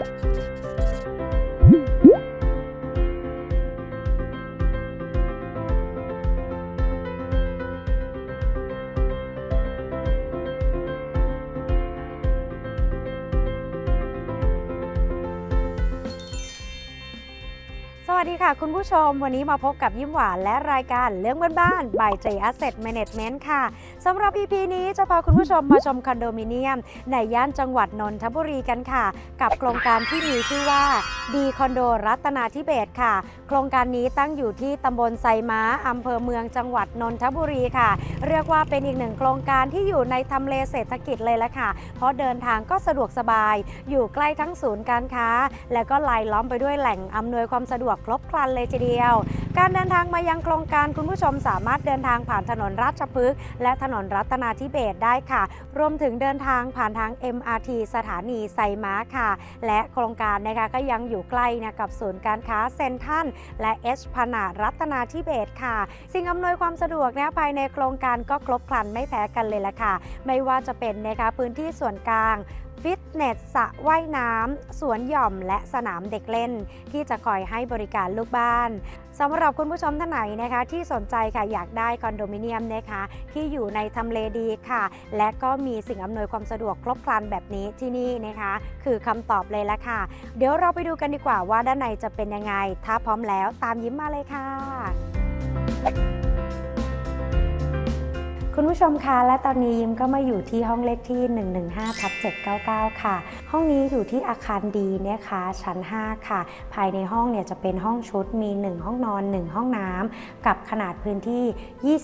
Thank you. วัสดีค่ะคุณผู้ชม วันนี้มาพบกับยิ้มหวานและรายการเรื่องบ้านๆ by J Asset Management ค่ะสำหรับ EP นี้จะพาคุณผู้ชมมาชมคอนโดมิเนียม ในย่านจังหวัดนนทบุรีกันค่ะ กับโครงการที่มีชื่อว่าดีคอนโดรัตนาธิเบศค่ะ โครงการนี้ตั้งอยู่ที่ตำบลไซม้าอำเภอเมืองจังหวัดนนทบุรีค่ะ เรียกว่าเป็นอีกหนึ่งโครงการที่อยู่ในทำเลเศรษฐกิจเลยละค่ะ เพราะเดินทางก็สะดวกสบาย อยู่ใกล้ทั้งศูนย์การค้า และก็ลายล้อมไปด้วยแหล่งอำนวยความสะดวกรบครันเลยทีเดียว การเดินทางมายังโครงการคุณผู้ชมสามารถเดินทางผ่านถนนราชพฤกษ์และถนนรัตนาธิเบศได้ค่ะ รวมถึงเดินทางผ่านทาง MRT สถานีไซม้าค่ะ และโครงการนะคะก็ยังอยู่ใกล้นะกับศูนย์การค้าเซนทรัลและเอชพนาดรัตนาธิเบศค่ะ สิ่งอำนวยความสะดวกนะภายในโครงการก็ครบครันไม่แพ้กันเลยละค่ะ ไม่ว่าจะเป็นนะคะพื้นที่ส่วนกลางฟิตเนสสระว่ายน้ำสวนหย่อมและสนามเด็กเล่น ที่จะคอยให้บริการลูกบ้านสำหรับคุณผู้ชมท่านไหนนะคะที่สนใจค่ะอยากได้คอนโดมิเนียมนะคะที่อยู่ในทำเลดีค่ะ และก็มีสิ่งอำนวยความสะดวกครบครันแบบนี้ที่นี่นะคะ คือคำตอบเลยละค่ะ เดี๋ยวเราไปดูกันดีกว่าว่าด้านในจะเป็นยังไง ถ้าพร้อมแล้วตามยิ้มมาเลยค่ะ คุณผู้ชมคะและตอนนี้ยิ้มก็มาอยู่ที่ห้องเลขที่ 115ทับ799 ค่ะ ห้องนี้อยู่ที่อาคารดีนะคะชั้น 5 ค่ะ ภายในห้องเนี่ยจะเป็นห้องชุดมี 1 ห้องนอน 1 ห้องน้ำกับขนาดพื้นที่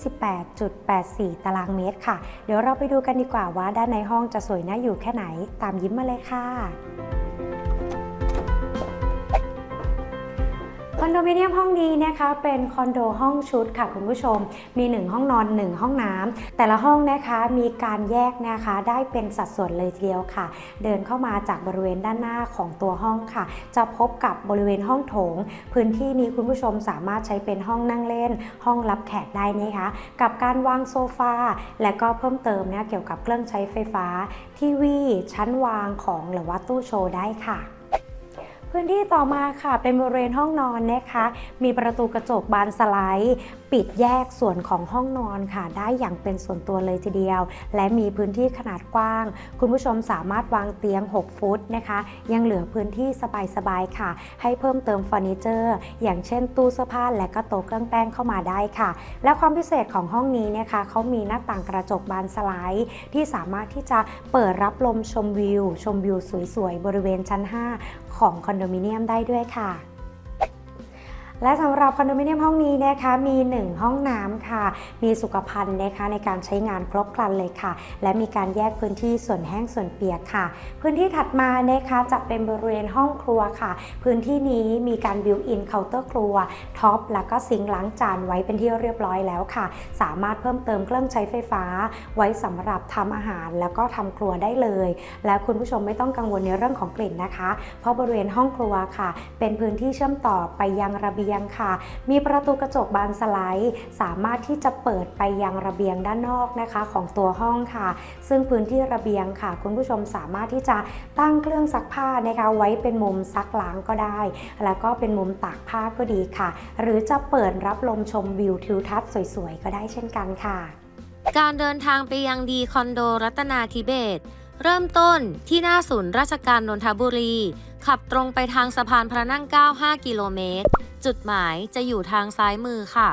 28.84 ตารางเมตรค่ะ เดี๋ยวเราไปดูกันดีกว่าว่าด้านในห้องจะสวยน่าอยู่แค่ไหนตามยิ้มมาเลยค่ะ อนโดมิเนียมห้องนี้นะคะเป็นคอนโดห้องชุดค่ะคุณผู้ชม มี 1 ห้องนอน 1 ห้องน้ำแต่ละห้องนะคะมีการแยกนะคะได้เป็นสัดส่วนเลยทีเดียวค่ะ เดินเข้ามาจากบริเวณด้านหน้าของตัวห้องค่ะ จะพบกับบริเวณห้องโถง พื้นที่นี้คุณผู้ชมสามารถใช้เป็นห้องนั่งเล่น ห้องรับแขกได้นะคะ กับการวางโซฟาและก็เพิ่มเติมนะเกี่ยวกับเครื่องใช้ไฟฟ้า ทีวี ชั้นวางของหรือว่าตู้โชว์ได้ค่ะ พื้นที่ต่อมาค่ะเป็นบริเวณห้องนอนนะคะ มีประตูกระจกบานสไลด์ ปิดแยกส่วนของห้องนอนค่ะ ได้อย่างเป็นส่วนตัวเลยทีเดียว และมีพื้นที่ขนาดกว้าง คุณผู้ชมสามารถวางเตียง 6 ฟุตนะคะ ยังเหลือพื้นที่สบายๆค่ะ ให้เพิ่มเติมเฟอร์นิเจอร์ อย่างเช่นตู้เสื้อผ้าและก็โต๊ะเครื่องแป้งเข้ามาได้ค่ะ และความพิเศษของห้องนี้นะคะเขามีหน้าต่างกระจกบานสไลด์ ที่สามารถที่จะเปิดรับลมชมวิว ชมวิวสวยๆบริเวณชั้น 5 ของคอนโดมิเนียมได้ด้วยค่ะ และสำหรับคอนโดมิเนียมห้องนี้นะคะมี 1 ห้องน้ำค่ะ มีสุขภัณฑ์นะคะในการใช้งานครบครันเลยค่ะ และมีการแยกพื้นที่ส่วนแห้งส่วนเปียกค่ะ พื้นที่ถัดมานะคะจะเป็นบริเวณห้องครัวค่ะ พื้นที่นี้มีการบิวอินเคาน์เตอร์ครัวท็อปแล้วก็ซิงค์ล้างจานไว้เป็นที่เรียบร้อยแล้วค่ะ สามารถเพิ่มเติมเครื่องใช้ไฟฟ้า ไว้สำหรับทำอาหารแล้วก็ทำครัวได้เลย และคุณผู้ชมไม่ต้องกังวลในเรื่องของกลิ่นนะคะ เพราะบริเวณห้องครัวค่ะ เป็นพื้นที่เชื่อมต่อไปยังระเบียงค่ะ มีประตูกระจกบานสไลด์ สามารถที่จะเปิดไปยังระเบียงด้านนอกนะคะของตัวห้องค่ะ ซึ่งพื้นที่ระเบียงค่ะ คุณผู้ชมสามารถที่จะตั้งเครื่องซักผ้านะคะไว้เป็นมุมซักล้างก็ได้ แล้วก็เป็นมุมตากผ้าก็ดีค่ะ หรือจะเปิดรับลมชมวิวทิวทัศน์สวยๆ ก็ได้เช่นกันค่ะการเดินทางไปยังดีคอนโดรัตนาธิเบศเริ่มต้นที่หน้าศูนย์ราชการนนทบุรี ขับตรงไปทางสะพานพระนั่ง 95 กิโลเมตร จุดหมายจะอยู่ทางซ้ายมือค่ะ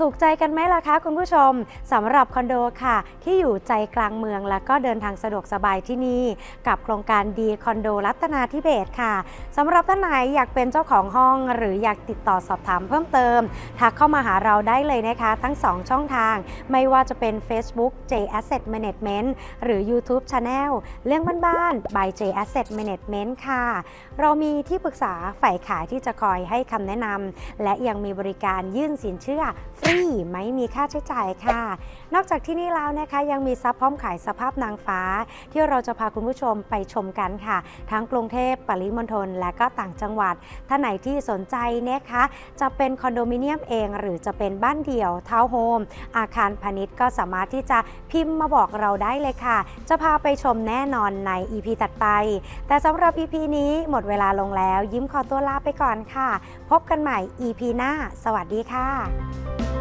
ถูกใจกันไหมล่ะคะคุณผู้ชมสำหรับคอนโดค่ะ ที่อยู่ใจกลางเมืองแล้วก็เดินทางสะดวกสบายที่นี่ กับโครงการดีคอนโดรัตนาธิเบศค่ะสำหรับท่านไหนอยากเป็นเจ้าของห้อง หรืออยากติดต่อสอบถามเพิ่มเติม ทักเข้ามาหาเราได้เลยนะคะ ทั้ง 2 ช่องทาง ไม่ว่าจะเป็น Facebook J Asset Management หรือ YouTube Channel เรื่องบ้านๆ by J Asset Management ค่ะ เรามีที่ปรึกษาฝ่ายขายที่จะคอยให้คำแนะนำและยังมีบริการยื่นสินเชื่อฟรีไม่มีค่าใช้จ่ายค่ะ นอกจากที่นี่แล้วนะคะยังมีซับพร้อมขายสภาพนางฟ้า ที่เราจะพาคุณผู้ชมไปชมกันค่ะ ทั้งกรุงเทพปริมณฑลและก็ต่างจังหวัดท่านไหนที่สนใจนะคะ จะเป็นคอนโดมิเนียมเอง หรือจะเป็นบ้านเดี่ยวทาวน์โฮมอาคารพาณิชย์ก็สามารถที่จะพิมพ์มาบอกเราได้เลยค่ะ จะพาไปชมแน่นอนใน EP ตัดไป แต่สำหรับ EP นี้หมดเวลาลงแล้ว ยิ้มขอตัวลาไปก่อนค่ะ พบกันใหม่ EP หน้า สวัสดีค่ะ